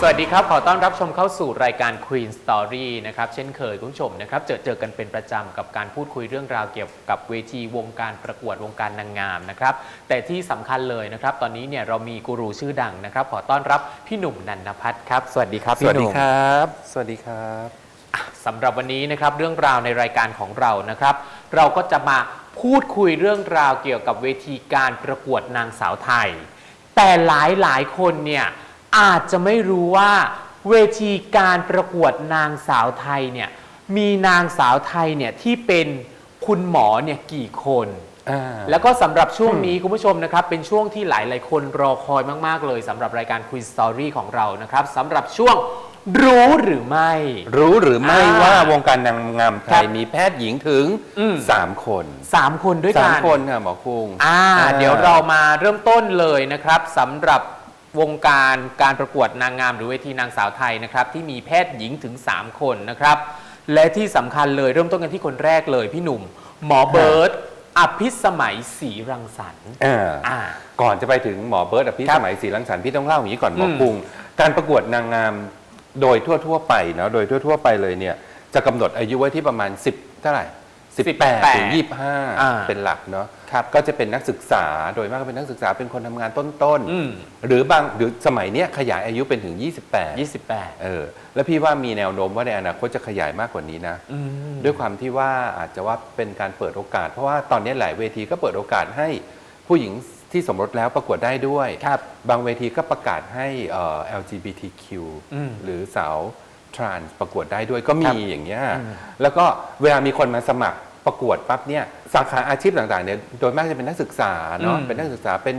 สวัสดีครับ ขอต้อนรับชมเข้าสู่รายการ Queen Story นะครับ เช่นเคยคุณผู้ชมนะครับ เจอเจอกันเป็นประจำกับการพูดคุยเรื่องราวเกี่ยวกับเวทีวงการประกวดวงการนางงามนะครับ แต่ที่สำคัญเลยนะครับ ตอนนี้เนี่ยเรามีกูรูชื่อดังนะครับ ขอต้อนรับพี่หนุ่มนันทพัฒน์ครับ สวัสดีครับสพี่วัสหดีนุ่มครับสวัสดีครับ สำหรับวันนี้นะครับเรื่องราวในรายการของเรานะครับ เราก็จะมาพูดคุยเรื่องราวเกี่ยวกับเวทีการประกวดนางสาวไทย แต่หลายหลายๆคนเนี่ย อาจจะไม่รู้ว่าเวทีการประกวดนางสาวไทยเนี่ยมีนางสาวไทยเนี่ยที่เป็นคุณหมอเนี่ยกี่คนอ่าแล้วก็สำหรับช่วงนี้คุณผู้ชมนะครับ เป็นช่วงที่หลาย ๆ คนรอคอยมาก ๆ เลยสำหรับรายการ Quiz Story ของเรานะครับสำหรับช่วงรู้หรือไม่ รู้หรือไม่อ่าว่าวงการนางงามไทครัยบมีแพทย์หญิงถึงอืม3คนสามคนด้วยสากัมนคนค่ะหมอคุงอ่า เดี๋ยวเรามาเริ่มต้นเลยนะครับสำหรับ วงการการประกวดนางงามหรือเวทีนางสาวไทยนะครับที่มีแพทย์หญิงถึง 3 คนนะครับ และที่สำคัญเลยเริ่มต้นกันที่คนแรกเลยพี่หนุ่ม หมอเบิร์ตอภิสมัยศรีรังสรรค์อ่า อ่า ก่อนจะไปถึงหมอเบิร์ตอภิครับสมัยศรีรังสรรค์พี่ต้องเล่าอย่างนี้ก่อนหมออมคุงการประกวดนางงามโดยทั่ว ๆ ไปเนาะโดยทั่ว ๆ ไปเลยเนี่ยจะกำหนดอายุไว้ที่ประมาณ 10 เท่าไหร่ 18 ถึง อ่า25 เป็นหลักเนาะครับก็จะเป็นนักศึกษาโดยมากก็เป็นนักศึกษาเป็นคนทำงานต้นอืม ๆ หรือบางหรือสมัยเนี้ยขยายอายุเป็นถึง 28 28 เออแล้วพี่ว่ามีแนวโน้มว่าในอนาคตจะขยายมากกว่านี้นะ อืม ด้วยความที่ว่าอาจจะว่าเป็นการเปิดโอกาส เพราะว่าตอนนี้หลายเวทีก็เปิดโอกาสให้ผู้หญิงที่สมรสแล้วประกวดได้ด้วยครับบางเวทีก็ประกาศให้เอ่อ LGBTQ อืมหรือสาวทรานส์ประกวดได้ด้วยก็คมีรับอย่างเงี้ยอืมแล้วก็เวลามีคนมาสมัคร ประกวดปั๊บเนี่ยสาขาอาชีพต่างๆเนี่ยโดยมากจะเป็นนักศึกษาเนาะอืม เป็นนักศึกษาเป็น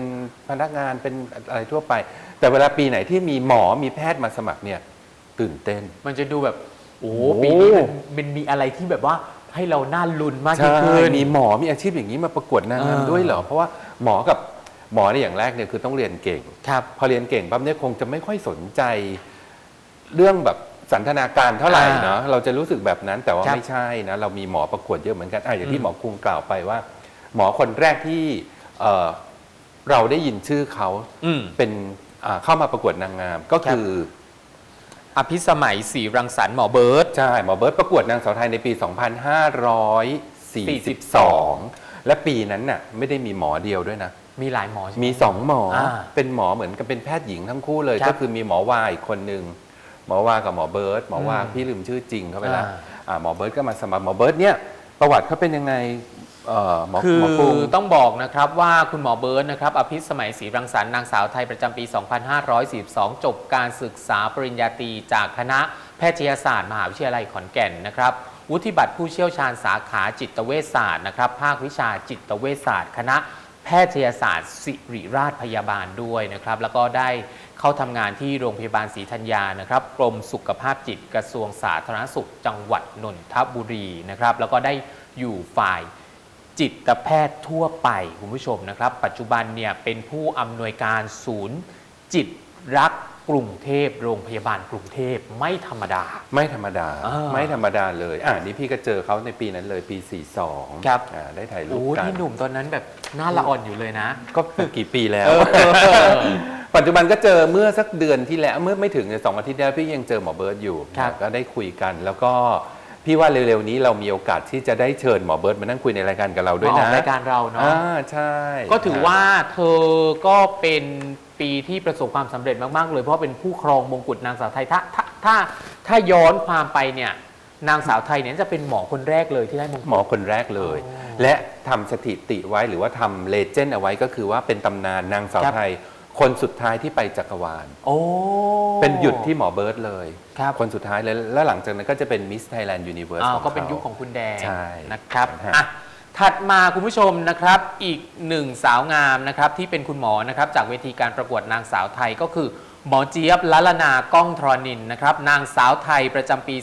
พนักงานเป็นอะไรทั่วไป แต่เวลาปีไหนที่มีหมอมีแพทย์มาสมัครเนี่ยตื่นเต้น มันจะดูแบบ โอ้โหโอ้ ปีนี้มันมันมีอะไรที่แบบว่าให้เราน่าลุ้นมากยิ่งใช่ขึ้น มีหมอมีอาชีพอย่างนี้มาประกวดนางงามเออด้วยเหรอ เพราะว่าหมอกับหมอเนี่ยอย่างแรกเนี่ยคือต้องเรียนเก่ง ครับ พอเรียนเก่งปั๊บเนี่ยคงจะไม่ค่อยสนใจเรื่องแบบ สันทนาการเท่าไหร่อ่าเนาะเราจะรู้สึกแบบนั้นแต่ว่าครับไม่ใช่นะเรามีหมอประกวดเยอะเหมือนกันอะอย่างอืที่มหมอคุงกล่าวไปว่า หมอคนแรกที่เอ่อเราได้ยินชื่อเขาอืมเป็นอ่าเข้ามาประกวดนางงาม ก็คือ อภิสมัยศรีรังสรรค์หมอเบิร์ตใช่หมอเบิร์ตประกวดนางสาวไทยในปี 2542 และปีนั้นน่ะ ไม่ได้มีหมอเดียวด้วยนะมีหลายหมอใช่ไหมีสองหมออาเป็นหมอเหมือนกับเป็นแพทย์หญิงทั้งคู่เลยครับก็คือมีหมอวาอีกคนหนึ่ง หมอวากับหมอเบิร์ตหมอวาอืมพี่ลืมชื่อจริงเขาไปแล้วอ่าอ่าหมอเบิร์ตก็มาสมัครหมอเบิร์ตเนี่ยประวัติเขาเป็นยังไงเอ่อหมอคือหมอปุงต้องบอกนะครับว่าคุณหมอเบิร์ตนะครับอภิสมัยศรีรังสรรค์นางสาวไทยประจำปี 2542 จบการศึกษาปริญญาตรีจากคณะแพทยศาสตร์มหาวิทยาลัยขอนแก่นนะครับวุฒิบัตรผู้เชี่ยวชาญสาขาจิตเวชศาสตร์นะครับภาควิชาจิตเวชศาสตร์ คณะ แพทยศาสตร์สิริราชพยาบาลด้วยนะครับ แล้วก็ได้เข้าทำงานที่โรงพยาบาลศรีธัญญานะครับกรมสุขภาพจิตกระทรวงสาธารณสุขจังหวัดนนทบุรีนะครับ แล้วก็ได้อยู่ฝ่ายจิตแพทย์ทั่วไปคุณผู้ชมนะครับ ปัจจุบันเนี่ยเป็นผู้อำนวยการศูนย์ จิตรัก กรุงเทพโรงพยาบาลกรุงเทพไม่ธรรมดา ไม่ธรรมดา อ่า ไม่ธรรมดาเลย อ่านี่พี่ก็เจอเขาในปีนั้นเลยปี 42ครับอ่าได้ถ่ายรูปโอ้กันพี่หนุ่มตอนนั้นแบบหน้าละอ่อนอยู่เลยนะ ก็กี่ปีแล้วเออปัจจุบันก็เจอเมื่อสักเดือนที่แล้วเมื่อไม่ถึงเนี่ยสองอาทิตย์แล้วพี่ยังเจอหมอเบิร์ตอยู่ครับ ก็ได้คุยกันแล้วก็ พี่ว่าเร็วๆนี้เรามีโอกาสที่จะได้เชิญหมอเบิร์ตมานั่งคุยในรายการกับเราด้วยมาอนะอกรายการเราเนาะอ่าใช่ ก็ถือว่าเธอก็เป็นปีที่ประสบความสำเร็จมากๆ เลยเพราะเป็นผู้ครองมงกุฎนางสาวไทยถ้าถ้าถ้าถ้าย้อนความไปเนี่ยนางสาวไทยเนี่ยจะเป็นหมอคนแรกเลยที่ได้มงกุฎหมอคนแรกเลยอ๋อและทำสถิติไว้หรือว่าทำเลเจนด์เอาไว้ก็คือว่าเป็นตำนานนางสาวครับไทย คนสุดท้ายที่ไปจักรวาล โอ้ เป็นหยุดที่หมอเบิร์ตเลยครับคนสุดท้ายเลยแล้วหลังจากนั้นก็จะเป็นมิสไทยแลนด์ยูนิเวิร์สอ้าวก็เป็นยุคของคุณแดงใช่นะครับฮะ อะถัดมาคุณผู้ชมนะครับอีกหนึ่งสาวงามนะครับที่เป็นคุณหมอนะครับจากเวทีการประกวดนางสาวไทยก็คือ หมอเจี๊ยบละลนาก้องทรนินนะครับนางสาวไทยประจำปี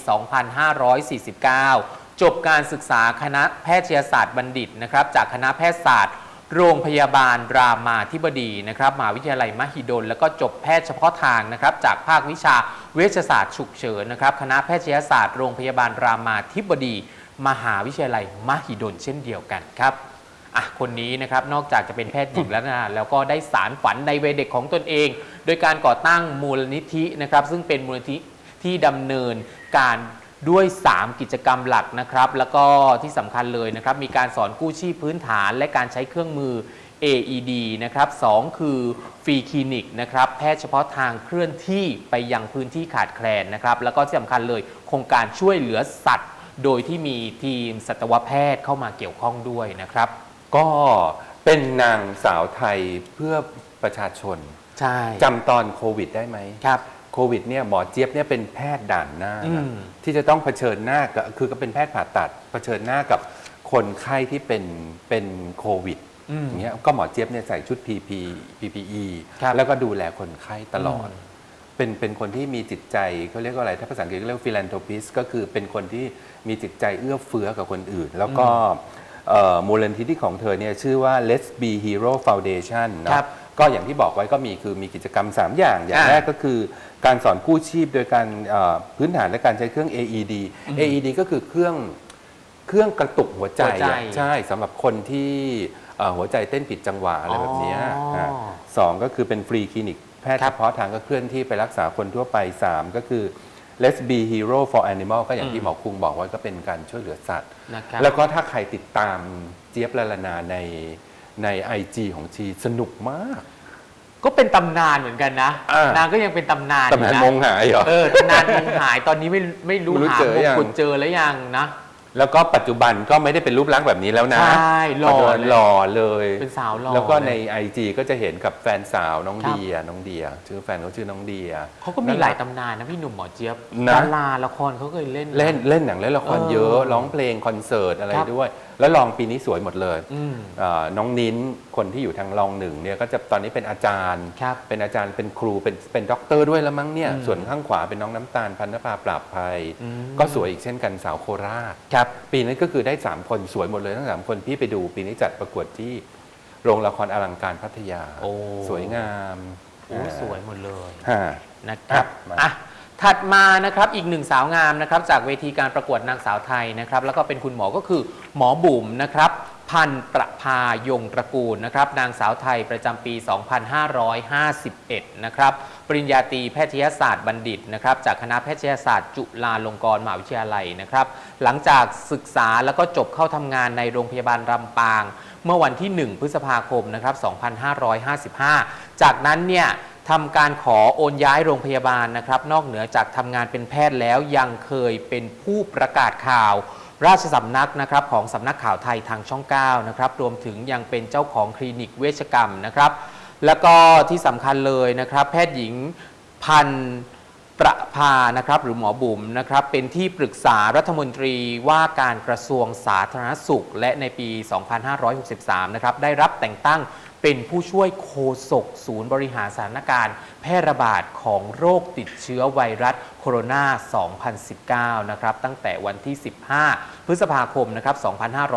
2549 จบการศึกษาคณะแพทยศาสตร์บัณฑิตนะครับจากคณะแพทยศาสตร์ โรงพยาบาลรามาธิบดีนะครับมหาวิทยาลัยมหิดล แล้วก็จบแพทย์เฉพาะทางนะครับ จากภาควิชาเวชศาสตร์ฉุกเฉินนะครับ คณะแพทยศาสตร์โรงพยาบาลรามาธิบดี มหาวิทยาลัยมหิดลเช่นเดียวกันครับอะคนนี้นะครับนอกจากจะเป็นแพทย์หญิงแล้วนะแล้วก็ได้สารฝันในวัยเด็กของตนเอง โดยการก่อตั้งมูลนิธินะครับ ซึ่งเป็นมูลนิธิที่ดำเนินการ ด้วย 3 กิจกรรมหลักนะครับ แล้วก็ที่สำคัญเลยนะครับ มีการสอนกู้ชีพพื้นฐาน และการใช้เครื่องมือ AED นะครับสองคือฟรีคลินิกนะครับ แพทย์เฉพาะทางเคลื่อนที่ไปยังพื้นที่ขาดแคลนนะครับ แล้วก็ที่สำคัญเลยโครงการช่วยเหลือสัตว์ โดยที่มีทีมสัตวแพทย์เข้ามาเกี่ยวข้องด้วยนะครับ ก็เป็นนางสาวไทยเพื่อประชาชนใช่จำตอนโควิดได้ไหมครับ โควิดเนี่ยหมอเจี๊ยบเนี่ยเป็นแพทย์ด่านหน้าอืมที่จะต้องเผชิญหน้ากับคือก็เป็นแพทย์ผ่าตัดเผชิญหน้ากับคนไข้ที่เป็นเป็นโควิดอืมอย่างเงี้ยก็หมอเจี๊ยบเนี่ยใส่ชุด PP PPE ครับแล้วก็ดูแลคนไข้ตลอดอืมเป็นเป็นคนที่มีจิตใจเขาเรียกว่าอะไร ถ้าภาษาอังกฤษเรียกว่า philanthropist ก็คือเป็นคนที่มีจิตใจเอื้อเฟื้อกับคนอื่น แล้วก็เอ่อมูลนิธิของเธอเนี่ยชื่อว่า Let's Be Hero Foundation เนอะครับ ก็อย่างที่บอกไว้ก็มีคือมีกิจกรรม 3 อย่าง อย่างอ่าแรกก็คือการสอนกู้ชีพโดยการเอ่อพื้นฐานและการใช้เครื่อง AED AED ก็คือเครื่องเครื่องกระตุกหัวใจหัวใจอะใช่สำหรับคนที่เอ่อหัวใจเต้นผิดจังหวะอะไรแบบเนี้ยอ๋ออะสองก็คือเป็นฟรีคลินิกแพทย์ครัเฉบพาะทางก็เคลื่อนที่ไปรักษาคนทั่วไป 3 ก็คือ Let's be hero for animal ก็อย่างที่หมอคุงบอกว่าก็เป็นการช่วยเหลือสัตว์นะครับแล้วก็ถ้าใครติดตามเจี๊ยบละลานาใน ใน IG ของชีสนุกมาก ก็เป็นตำนานเหมือนกันนะ อ่าน นางก็ยังเป็นตำนานตำนานอยู่ะมงหายเหรอ เออตำนานมงหายตอนนี้ไม่ไม่รู้ไม่รู้หาเจอมงยัง กุฎเจอแล้วยังนะ แล้วก็ปัจจุบันก็ไม่ได้เป็นรูปลักษณ์แบบนี้แล้วนะใช่หล่อปัจจุบันเลย หล่อเลยเป็นสาวหล่อแล้วก็ในเลย IG ก็จะเห็นกับแฟนสาวน้องครับ เดียน้องเดีย ชื่อแฟนเขาชื่อน้องเดีย เขาก็มีหลายตำนานนะพี่หนุ่มหมอเจี๊ยบนะ ดาราละครเขาเคยเล่นนะเล่นเล่นหนังเล่นละครเออเยอะร้องเพลงคอนเสิร์ตอะไรครับด้วยแล้วลองปีนี้สวยหมดเลยอืมอ่าน้องนิ้นคนที่อยู่ทางลองหนึ่งเนี่ยก็จะตอนนี้เป็นอาจารย์ ครับ เป็นอาจารย์เป็นครูเป็นเป็นด็อกเตอร์ด้วยแล้วมั้งเนี่ยอืมส่วนข้างขวาเป็นน้องน้ำตาลพันธภาปราบภัยอืมก็สวยอีกเช่นกันสาวโคราช ครับ ปีนั้นก็คือได้ 3 คนสวยหมดเลยทั้งสามคนพี่ไปดูปีนี้จัดประกวดที่โรงละครอลังการพัทยา โอ้ สวยงามโอ้สวยหมดเลย ฮะ นะครับมา อะ ถัดมานะครับอีกหนึ่งสาวงามนะครับจากเวทีการประกวดนางสาวไทยนะครับแล้วก็เป็นคุณหมอก็คือหมอบุ๋มนะครับพันประภายงตระกูลนะครับนางสาวไทยประจำปี 2551 นะครับปริญญาตรีแพทยศาสตร์บัณฑิตนะครับจากคณะแพทยศาสตร์ จุฬาลงกรณ์มหาวิทยาลัยนะครับหลังจากศึกษาแล้วก็จบเข้าทำงานในโรงพยาบาลลำปาง เมื่อวันที่ 1 พฤษภาคมนะครับ 2555 จากนั้นเนี่ย ทำการขอโอนย้ายโรงพยาบาลนะครับ นอกเหนือจากทำงานเป็นแพทย์แล้วยังเคยเป็นผู้ประกาศข่าว ราชสำนักนะครับของสำนักข่าวไทยทางช่อง9นะครับรวมถึงยังเป็นเจ้าของคลินิกเวชกรรมนะครับ แล้วก็ที่สำคัญเลยนะครับ แพทย์หญิงพันประภานะครับหรือหมอบุ๋มนะครับเป็นที่ปรึกษารัฐมนตรีว่าการกระทรวงสาธารณสุข และในปี 2563 นะครับได้รับแต่งตั้ง เป็นผู้ช่วยโฆษกศูนย์บริหารสถานการณ์ แพร่ระบาดของโรคติดเชื้อไวรัสโคโรนา 2019 นะครับ ตั้งแต่วันที่ 15 พฤษภาคม นะครับ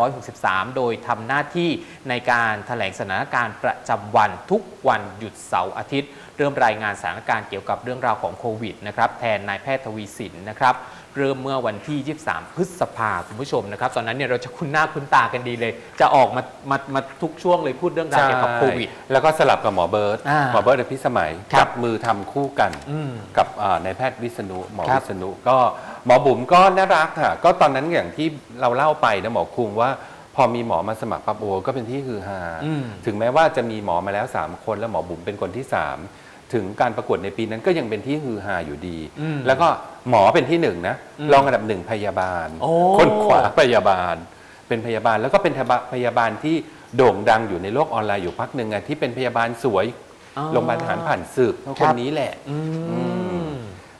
2563 โดยทำหน้าที่ในการถแถลงสถานการณ์ประจำวันทุกวันหยุดเสาร์อาทิตย์ เริ่มรายงานสถานการณ์เกี่ยวกับเรื่องราวของโควิดนะครับ แทนนายแพทย์ทวีสินนะครับ เริ่มเมื่อวันที่ 23 พฤษภาคุณผู้ชมนะครับ ตอนนั้นเนี่ยเราจะคุ้นหน้าคุ้นตากันดีเลย จะออกมามามาทุกช่วงเลยพูดเรื่องราวเกี่ยวกับโควิด แล้วก็สลับกับหมอเบิร์ตอ่าหมอเบิร์ตอภิสมัยครับจับมือทำคู่กันอืมกับอ่านายแพทย์วิษณุหมอครับ วิษณุก็หมอบุ๋มก็น่ารักค่ะ ก็ตอนนั้นอย่างที่เราเล่าไปนะหมอคุงว่า พอมีหมอมาสมัครปั๊บโอก็เป็นที่ฮือฮา อืม ถึงแม้ว่าจะมีหมอมาแล้ว 3 คนแล้วหมอบุ๋มเป็นคนที่ 3 ถึงการประกวดในปีนั้นก็ยังเป็นที่ฮือฮาอยู่ดีอืมแล้วก็หมอเป็นที่หนึ่งนะอืมรองอันดับหนึ่งพยาบาลโอ้คนขวาพยาบาล เป็นพยาบาลแล้วก็เป็นพยาบาลที่โด่งดังอยู่ในโลกออนไลน์อยู่พักหนึ่งอะที่เป็นพยาบาลสวยอ๋อโรงพยาบาลทหารผ่านศึกคครับนนี้แหละอืม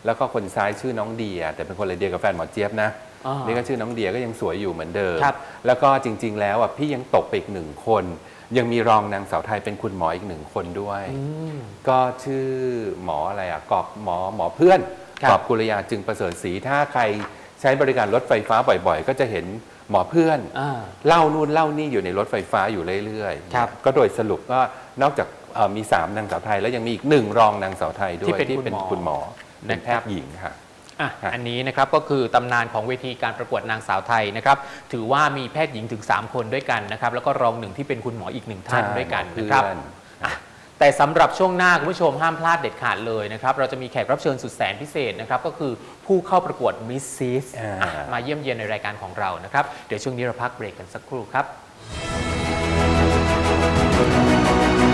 แล้วก็คนซ้ายชื่อน้องเดีย แต่เป็นคนละเดียวกับแฟนหมอเจี๊ยบนะอ่านี่ก็ชื่อน้องเดียก็ยังสวยอยู่เหมือนเดิมครับแล้วก็จริง ๆ แล้วอะพี่ยังตกไปอีกหนึ่งคน ยังมีรองนางสาวไทยเป็นคุณหมออีกหนึ่งคนด้วยอืมก็ชื่อหมออะไรอะกอบหมอหมอเพื่อนครับกอบกุลยาจึงประเสริฐศรีถ้าใครใช้บริการรถไฟฟ้าบ่อยๆ ก็จะเห็นหมอเพื่อนอ่าเล่านู่นเล่านี่อยู่ในรถไฟฟ้าอยู่เรื่อยๆครับก็โดยสรุปก็นอกจากเอ่อมีสามนางสาวไทย แล้วยังมีอีกหนึ่งรองนางสาวไทยด้วยที่เป็นคุณหมอคุณหมอเป็นนะแพครับทย์หญิงค่ะ อะครับอันนี้นะครับก็คือตำนานของเวทีการประกวดนางสาวไทยนะครับถือว่ามีแพทย์หญิงถึง 3 คนด้วยกันนะครับแล้วก็รองหนึ่งที่เป็นคุณหมออีกหนึ่งท่านใช่ด้วยกันเพื่นะครับอนอะแต่สำหรับช่วงหน้าคุณผู้ชมห้ามพลาดเด็ดขาดเลยนะครับ เราจะมีแขกรับเชิญสุดแสนพิเศษนะครับก็คือผู้เข้าประกวดมิสซิสอ่ามาเยี่ยมเยียนในรายการของเรานะครับ เดี๋ยวช่วงนี้เราพักเบรกกันสักครู่ครับ